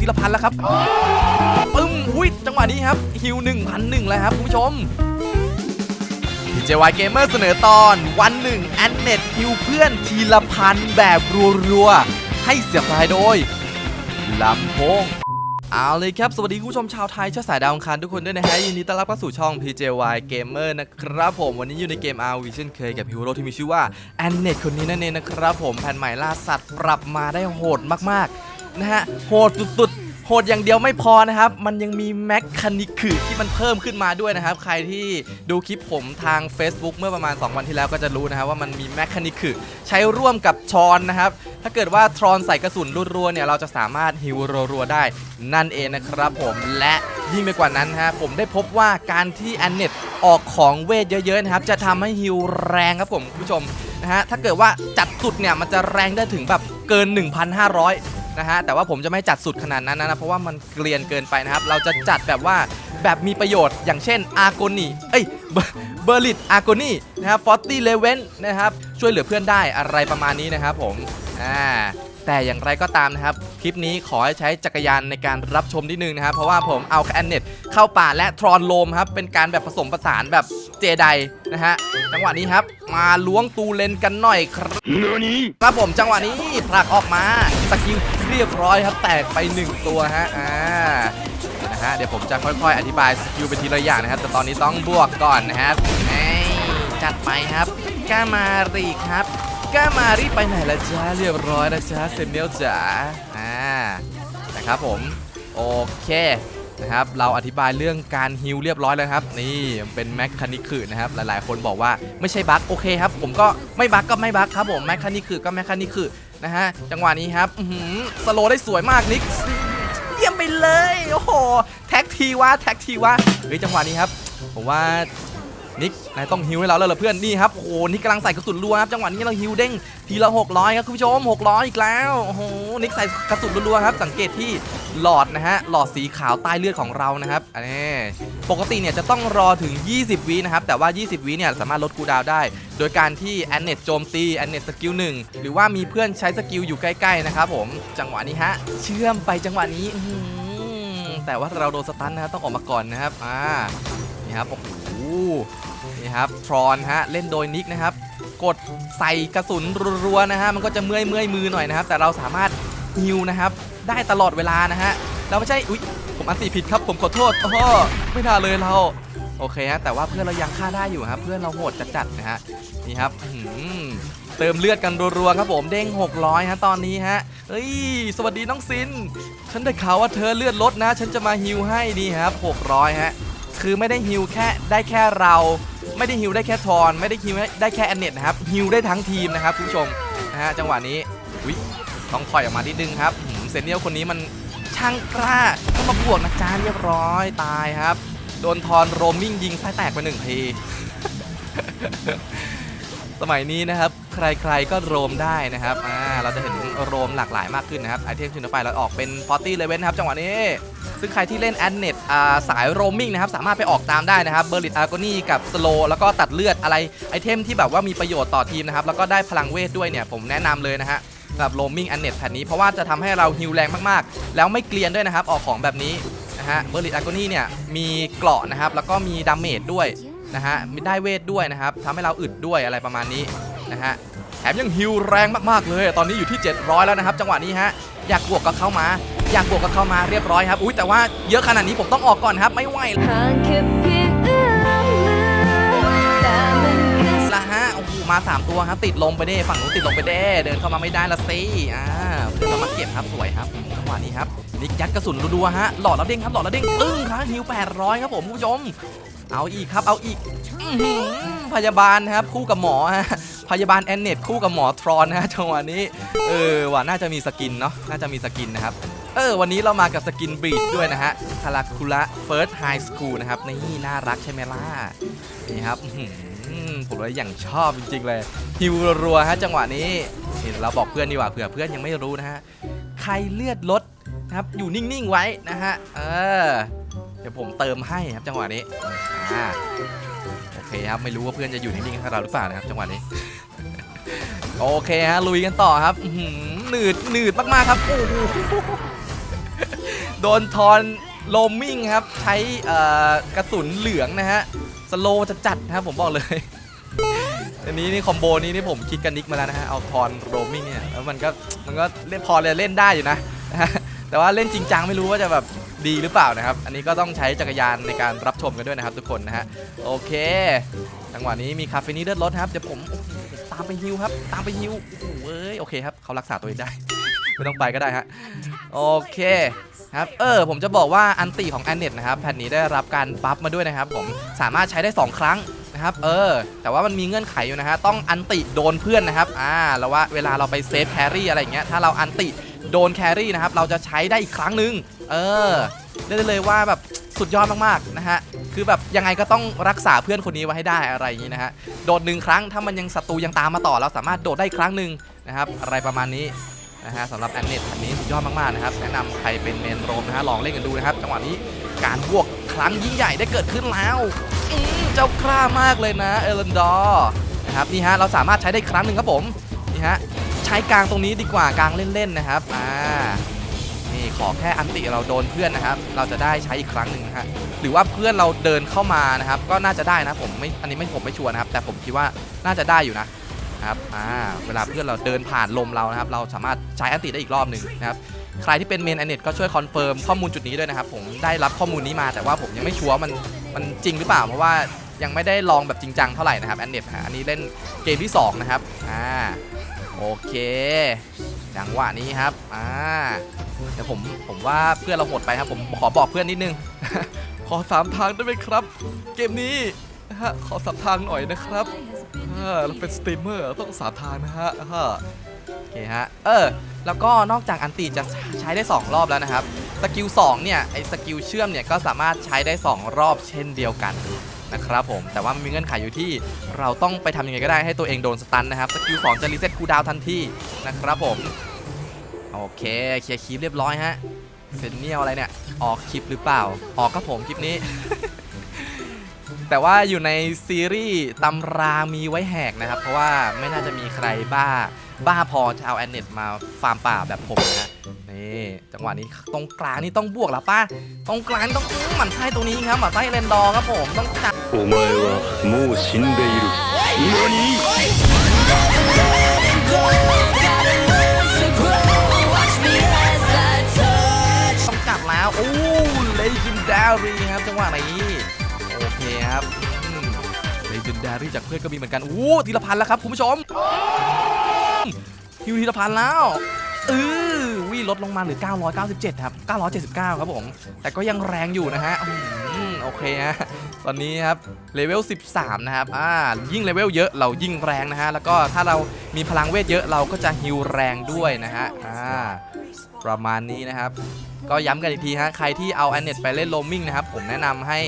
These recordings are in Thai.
ทีละพันแล้วครับปึ้มอุ้ยจังหวะนี้ครับฮิว1,001แล้วครับคุณผู้ชม DJY Gamer เสนอตอนวันหนึ่งแอนเน็ตฮิวเพื่อนทีละพันแบบรัวๆ ให้เสียบสายโดยลำโพงเอาเลยครับ สวัสดีคุณผู้ชมชาวไทยเชื้อสายดาวอังคารทุกคนด้วยนะฮะยินดีต้อนรับเข้าสู่ช่อง PJY Gamer นะครับผม วันนี้อยู่ในเกม RV เช่นเคยกับฮีโร่ที่มีชื่อว่าแอนเน็ตคนนี้นั่นเองนะครับผม แผ่นใหม่ล่าสัตว์ปรับมาได้โหดมากๆ นะฮะโหดสุดๆ โหดอย่างเดียวไม่พอนะครับ มันยังมีแมคคานิคือที่มันเพิ่มขึ้นมาด้วยนะครับ ใครที่ดูคลิปผมทาง Facebook เมื่อประมาณ 2 วันที่แล้วก็จะรู้นะครับว่ามันมีแมคคานิคือใช้ร่วมกับชอนนะครับ ถ้าเกิดว่าทรอนใส่กระสุนรัวๆเนี่ยเราจะสามารถฮิวรัวๆได้นั่นเองนะครับผมและยิ่งไปกว่านั้นฮะผมได้พบว่าการที่แอนเน็ตออกของเวทเยอะๆนะครับ จะทำให้ฮิวแรงครับผมคุณผู้ชมนะฮะถ้าเกิดว่าจัดสุดเนี่ยมันจะแรงได้ถึงแบบเกิน 1,500 นะฮะแต่ว่าผมจะไม่จัดสุดขนาดนั้นนะเพราะว่ามันเกลียนเกินไปนะครับ เราจะจัดแบบว่าแบบมีประโยชน์อย่างเช่นอาร์โกนีเอ้ยเบอร์ลิตอาร์โกนีนะครับฟอร์ตี้เลเวนนะครับช่วยเหลือเพื่อนได้อะไรประมาณนี้นะครับผมอ่าแต่อย่างไรก็ตามนะครับ คลิปนี้ขอให้ใช้จักรยานในการรับชมนิดนึงนะครับ เพราะว่าผมเอาแอนเน็ตเข้าป่าและทรอนโลมครับ เป็นการแบบผสมผสานแบบเจไดนะฮะจังหวะนี้ครับ มาล้วงตูเลนกันหน่อยครับครับผมจังหวะนี้ผลักออกมาสกิลเรียบร้อยครับแตกไป 1 ตัวฮะอ่านะฮะเดี๋ยวผมจะค่อยๆ อธิบายสกิลเป็นทีละอย่างนะครับ แต่ตอนนี้ต้องบวกก่อนนะครับเอ้จัดไปครับก้ามารีครับก้ามารีไปไหนละจ้าเรียบร้อยนะจ้าเซนเนลจ๋าอ่านะครับผมโอเคนะครับเราอธิบายเรื่องการฮิลเรียบร้อยแล้วครับ นี่เป็นแมคคานิคือนะครับหลายๆ คนบอกว่าไม่ใช่บั๊กโอเคครับ ผมก็ไม่บั๊กก็ไม่บั๊กครับผมแมคคานิคือก็แมคคานิคือ นะฮะ จังหวะนี้ครับอื้อหือสโลได้สวยมากนิกเยี่ยมไปเลย โอ้โห แท็กทีวะแท็กทีวะเฮ้ยจังหวะนี้ครับ ผมว่า นิกนายต้องฮิวให้เราแล้วเหรอเพื่อนนี่ครับโอ้โหนิกกำลังใส่กระสุนรัวครับจังหวะนี้เราฮิวเด้งทีละ600ครับคุณผู้ชม600อีกแล้วโอ้โหนิกใส่กระสุนรัวครับ สังเกตที่หลอดนะฮะหลอดสีขาวใต้เลือดของเรานะครับอันนี้ปกติเนี่ยจะต้องรอถึง 20วินะครับแต่ว่า 20วิเนี่ยสามารถลดคูดาวได้ โดยการที่แอนเนตโจมตีแอนเนตสกิลหนึ่งหรือว่ามีเพื่อนใช้สกิลอยู่ใกล้ๆนะครับผมจังหวะนี้ฮะเชื่อมไปจังหวะนี้แต่ว่าเราโดนสตันนะฮะต้องออกมาก่อนนะครับอ่านี่ครับโอ้โห นี่ครับทรอนฮะเล่นโดยนิกนะครับ กดใส่กระสุนรัวๆนะฮะมันก็จะเมื่อยเมื่อยมือหน่อยนะครับ แต่เราสามารถฮิวนะครับ ได้ตลอดเวลานะฮะเราไม่ใช่อุ๊ยผมอันติผิดครับผมขอโทษโอ้ไม่น่าเลยเราโอเคฮะแต่ว่าเพื่อนเรายังฆ่าได้อยู่ครับ เพื่อนเราโหดจัดๆนะฮะนี่ครับเติมเลือดกันรัวๆครับผมเด้ง 600 ฮะตอนนี้ฮะเฮ้ย สวัสดีน้องซิน ฉันได้ข่าวว่าเธอเลือดลดนะ ฉันจะมาฮิวให้ดีครับ 600 ฮะ คือไม่ได้ฮิวแค่ได้แค่เรา ไม่ได้ฮิวได้แค่ทอน ไม่ได้ฮิวได้แค่แอนเน็ตนะครับฮิวได้ทั้งทีมนะครับคุณผู้ชมนะฮะจังหวะนี้อุ้ยต้องถอยออกมานิดนึงครับเซนเนียลคนนี้มันช่างกล้าต้ามาบวกนะจ้าเรียบร้อยตายครับ โดนทอนโรมมิ่งยิงไส้แตกไปหนึ่งที สมัยนี้นะครับ ใครๆก็โรมได้นะครับอ่าเราจะเห็นโรมหลากหลายมากขึ้นนะครับไอเทมชิ้นต่อไปเราออกเป็นพอตตี้เลเวนครับจังหวะนี้ ซึ่งใครที่เล่นแอนเน็ตอ่าสายโรมมิ่งนะครับ สามารถไปออกตามได้นะครับเบอร์ลิตอาร์โกนี่กับสโลแล้วก็ตัดเลือดอะไรไอเทมที่แบบว่ามีประโยชน์ต่อทีมนะครับแล้วก็ได้พลังเวทด้วยเนี่ยผมแนะนำเลยนะฮะสำหรับโรมมิ่งแอนเน็ตแผ่นนี้เพราะว่าจะทำให้เราฮิวแรงมากๆ แล้วไม่เกลียนด้วยนะครับออกของแบบนี้นะฮะเบอร์ลิตอาร์โกนี่เนี่ยมีเกราะนะครับแล้วก็มีดาเมจด้วย นะฮะมีได้เวทด้วยนะครับทำให้เราอึดด้วยอะไรประมาณนี้นะฮะแถมยังฮิวแรงมากๆเลย ตอนนี้อยู่ที่ 700 แล้วนะครับ จังหวะนี้ฮะอยากบวกกับเข้ามา อยากบวกกับเข้ามาเรียบร้อยครับอุ้ยแต่ว่าเยอะขนาดนี้ผมต้องออกก่อนครับไม่ไหวแค่เพียงเอื้อมมือแต่มันคือละฮะโอ้โหมา 3 ตัวครับติดลมไปเด้ฝั่งนู้นติดลมไปเด้เดินเข้ามาไม่ได้ละสิอ่าเพื่อนเรามาเก็บครับสวยครับจังหวะนี้ครับนิกยัดกระสุนรัวๆฮะหลอดแล้วเด้งครับหลอดแล้วเด้งตึ้งครับฮิว800 ครับผมคุณผู้ชม เอาอีกครับเอาอีกพยาบาลครับคู่กับหมอฮะพยาบาลแอนเนตคู่กับหมอทรอนนะฮะจังหวะนี้เออว่าน่าจะมีสกินเนาะน่าจะมีสกินนะครับเออวันนี้เรามากับสกินบีดด้วยนะฮะคาราคุระเฟิร์สไฮสคูลนะครับนี่น่ารักใช่ไหมล่ะนี่ครับผมเลยอย่างชอบจริงๆเลยฮิวรัวๆฮะจังหวะนี้นี่เราบอกเพื่อนดีกว่าเผื่อเพื่อนยังไม่รู้นะฮะใครเลือดลดนะครับอยู่นิ่งๆไว้นะฮะเออ ดี๋ยวผมเติมให้ครับจังหวะนี้อ่าโอเคครับไม่รู้ว่าเพื่อนจะอยู่นิ่งๆกับเราหรือเปล่านะครับ จังหวะนี้ โอเคฮะลุยกันต่อครับหนืดหนืดมากๆครับโอ้โหโดนทอนโลมมิ่งครับ ใช้กระสุนเหลืองนะฮะสโลจะจัดนะครับผมบอกเลยอันนี้นี่คอมโบนี้นี่ผมคิดกันนิกมาแล้วนะฮะเอาทอนโรมมิ่งเนี่ยแล้วมันก็มันก็เล่นพอเลยเล่นได้อยู่นะแต่ว่าเล่นจริงจังไม่รู้ว่าจะแบบ ดีหรือเปล่านะครับ อันนี้ก็ต้องใช้จักรยานในการรับชมกันด้วยนะครับทุกคนนะฮะโอเคจังหวะนี้มีคาเฟนี่เลือดรถครับเดี๋ยวผมตามไปฮิวครับ ตามไปฮิวโอ้โหเอ้ยโอเคครับเขารักษาตัวเองได้ ไม่ต้องไปก็ได้ฮะโอเคครับเออผมจะบอกว่าอันติของแอนเน็ตนะครับแผ่นนี้ได้รับการบัฟมาด้วยนะครับ ผมสามารถใช้ได้ 2 ครั้งนะครับเออ แต่ว่ามันมีเงื่อนไขอยู่นะฮะต้องอันติโดนเพื่อนนะครับอ่าแล้วว่าเวลาเราไปเซฟแครี่อะไรอย่างเงี้ยถ้าเราอันติ โดนแครี่นะครับเราจะใช้ได้อีกครั้งหนึ่งเออเรียกได้เลยว่าแบบสุดยอดมากๆนะฮะคือแบบยังไงก็ต้องรักษาเพื่อนคนนี้ไว้ให้ได้อะไรอย่างนี้นะฮะโดดหนึ่งครั้งถ้ามันยังศัตรูยังตามมาต่อ เราสามารถโดดได้ครั้งหนึ่งนะครับอะไรประมาณนี้นะฮะสำหรับแอนเนตอันนี้สุดยอดมากๆนะครับแนะนำใครเป็นเมนโรมนะฮะลองเล่นกันดูนะครับจังหวะนี้การบวกครั้งยิ่งใหญ่ได้เกิดขึ้นแล้วอืมเจ้ากล้ามากเลยนะเอเลนดอร์นะครับนี่ฮะเราสามารถใช้ได้ครั้งหนึ่งครับผมนี่ฮะ ใช้กลางตรงนี้ดีกว่ากลางเล่นๆนะครับอ่านี่ขอแค่อันติเราโดนเพื่อนนะครับ เราจะได้ใช้อีกครั้งหนึ่งนะฮะหรือว่าเพื่อนเราเดินเข้ามานะครับ ก็น่าจะได้นะผมไม่อันนี้ไม่ผมไม่ชัวร์นะครับ แต่ผมคิดว่าน่าจะได้อยู่นะครับอ่าเวลาเพื่อนเราเดินผ่านลมเรานะครับ เราสามารถใช้อันติได้อีกรอบหนึ่งนะครับใครที่เป็นเมนแอนเน็ตก็ช่วยคอนเฟิร์มข้อมูลจุดนี้ด้วยนะครับ ผมได้รับข้อมูลนี้มาแต่ว่าผมยังไม่ชัวร์มันมันจริงหรือเปล่าเพราะว่ายังไม่ได้ลองแบบจริงจังเท่าไหร่นะครับแอนเน็ตอันนี้เล่นเกมที่สองนะครับอ่า โอเค จังหวะนี้ครับ อ่าเดี๋ยวผม ผมว่าเพื่อนเราโหดไปครับ ผมขอบอกเพื่อนนิดนึง ขอสามทางได้ไหมครับ เกมนี้นะฮะ ขอสามทางหน่อยนะครับเออเราเป็นสตรีมเมอร์ต้องสามทางนะฮะอ่าโอเคฮะ เออ แล้วก็นอกจากอันตีจะใช้ได้ 2 รอบแล้วนะครับ สกิล2เนี่ย ไอสกิลเชื่อมเนี่ยก็สามารถใช้ได้ 2 รอบเช่นเดียวกัน นะครับผมแต่ว่ามันมีเงื่อนไขอยู่ที่เราต้องไปทำยังไงก็ได้ให้ตัวเองโดนสตันนะครับสกิล2จะรีเซ็ตคูลดาวทันทีนะครับผมโอเคเคลียร์คลิปเรียบร้อยฮะเซนเนียลอะไรเนี่ย ออกคลิปหรือเปล่า ออกครับผมคลิปนี้ แต่ว่าอยู่ในซีรีส์ตำรามีไว้แหกนะครับ เพราะว่าไม่น่าจะมีใครบ้า บ้าพอจะเอาแอนเน็ตมาฟาร์มป่าแบบผมนะ จังหวะนี้ตรงกลางนี่ต้องบวกหรอป้าตรงกลางต้องหมั่นไส้ตัวนี้ครับหมั่นไส้เรนดอครับผมต้องจับโอ้ไม่ว่ามูชินเดอิรุนี่จับแล้วโอ้เลจินดารีครับจังหวะนี้โอเคครับเลยจินดารีจากเพื่อนก็มีเหมือนกันโอ้ทีละพันแล้วครับคุณผู้ชมฮิวทีละพันแล้วเลดลงมาเหลือ 997 ครับ 979 ครับผม แต่ก็ยังแรงอยู่นะฮะโอเคฮะ ตอนนี้ครับเลเวล 13 นะครับ อ่า ยิ่งเลเวลเยอะเรายิ่งแรงนะฮะ แล้วก็ถ้าเรามีพลังเวทเยอะเราก็จะฮิวแรงด้วยนะฮะ อ่า ประมาณนี้นะครับ ก็ย้ำกันอีกทีฮะ ใครที่เอาแอนเน็ตไปเล่นโรมมิ่งนะครับ ผมแนะนำให้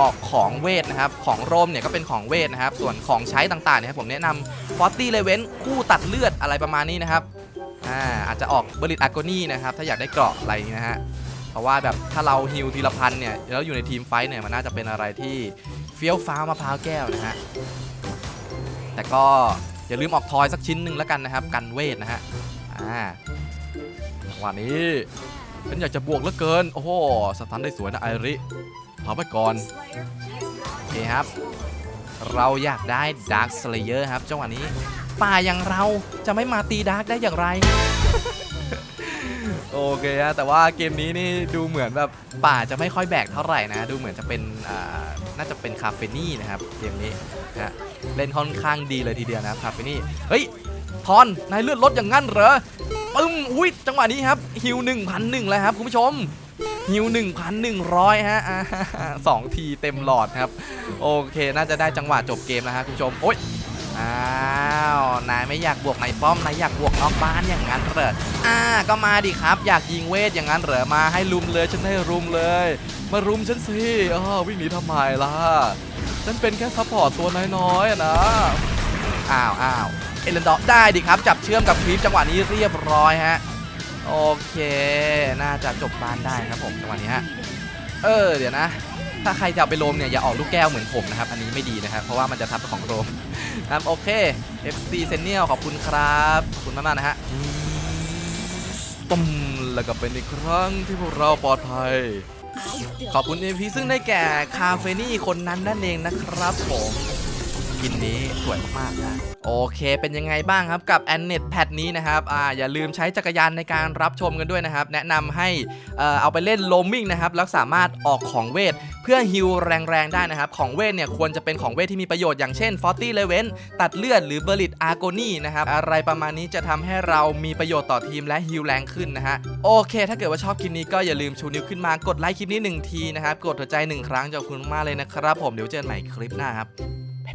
ออกของเวทนะครับ ของโรมเนี่ยก็เป็นของเวทนะครับ ส่วนของใช้ต่างๆเนี่ยครับผมแนะนำฟอตตี้เลเวนคู่ตัดเลือดอะไรประมาณนี้นะครับ อ่าอาจจะออกเบริตอากนี่นะครับ ถ้าอยากได้เกราะอะไรนี้นะฮะเพราะว่าแบบถ้าเราฮิลทีละพันเนี่ยแล้วอยู่ในทีมไฟท์เนี่ยมันน่าจะเป็นอะไรที่เฟี้ยวฟ้าวมะพร้าวแก้วนะฮะแต่ก็อย่าลืมออกทอยสักชิ้นหนึ่งแล้วกันนะครับ กันเวทนะฮะอ่าจังหวะนี้ฉันอยากจะบวกเหลือเกิน โอ้โหสตันได้สวยนะไอริพาไปก่อนโอเคครับ เราอยากได้ดาร์คสเลเยอร์ครับจังหวะนี้ ป่าอย่างเราจะไม่มาตีดาร์กได้อย่างไร โอเคฮะแต่ว่าเกมนี้นี่ดูเหมือนแบบป่าจะไม่ค่อยแบกเท่าไหร่นะ ดูเหมือนจะเป็นอ่าน่าจะเป็นคาเฟนี่นะครับเกมนี้นะฮะเล่นค่อนข้างดีเลยทีเดียวนะคาเฟนี่เฮ้ยทอนนายเลือดลดอย่างงั้นเหรอปึ้มอุ้ยจังหวะนี้ครับฮิว1,001แล้วครับคุณผู้ชมฮิว1,100 ฮะอ่าสองทีเต็มหลอดครับ โอเค น่าจะได้จังหวะจบเกมแล้วครับคุณผู้ชม โอ๊ย อ้าว นายไม่อยากบวกในป้อม นายอยากบวกนอกบ้านอย่างนั้นเหรออ่า ก็มาดิครับ อยากยิงเวทอย่างนั้นเหรอ มาให้ลุมเลยฉันให้รุมเลย มารุมฉันสิอ้าววิ่งหนีทำไมล่ะ ฉันเป็นแค่ซัพพอร์ตตัวน้อยๆนะ อ้าวอ้าวเอเลนดอร์ได้ดิครับ จับเชื่อมกับคลิปจังหวะนี้เรียบร้อยฮะ โอเค น่าจะจบบ้านได้ครับผมจังหวะนี้ฮะ เออ เดี๋ยวนะ ถ้าใครจะเอาไปโรมเนี่ยอย่าออกลูกแก้วเหมือนผมนะครับ อันนี้ไม่ดีนะครับ เพราะว่ามันจะทับของโรมครับโอเค FC เซนเนียลขอบคุณครับขอบคุณมากๆนะฮะตุ้มแล้วก็เป็นอีกครั้งที่พวกเราปลอดภัย ขอบคุณ EP ซึ่งได้แก่คาเฟนี่คนนั้นนั่นเองนะครับผม กินนี้สวยมากๆนะโอเค เป็นยังไงบ้างครับกับ a n n e t แพดนี้นะครับอ่าอย่าลืมใช้จักรยานในการรับชมกันด้วยนะครับ แนะนำให้เอ่อเอาไปเล่นโลมิงนะครับ แล้วสามารถออกของเวท เพื่อฮิลแรงๆ ได้นะครับ ของเวทเนี่ยควรจะเป็นของเวทที่มีประโยชน์อย่างเช่น40 l e v e n ตัดเลือดหรือ b e r i t a g o n y นะครับ อะไรประมาณนี้จะทำให้เรามีประโยชน์ต่อทีมและฮิลแรงขึ้นนะฮะโอเค ถ้าเกิดว่าชอบคลิปนี้ก็อย่าลืมชูนิ้วขึ้นมากดไลค์คลิปนี้หนึ่งทีนะครับกดหัวใจหนึ่งครั้งจะขอบคุณมากเลยนะครับผมเดี๋ยวเจอกันใหม่คลิปหน้าครับบ๊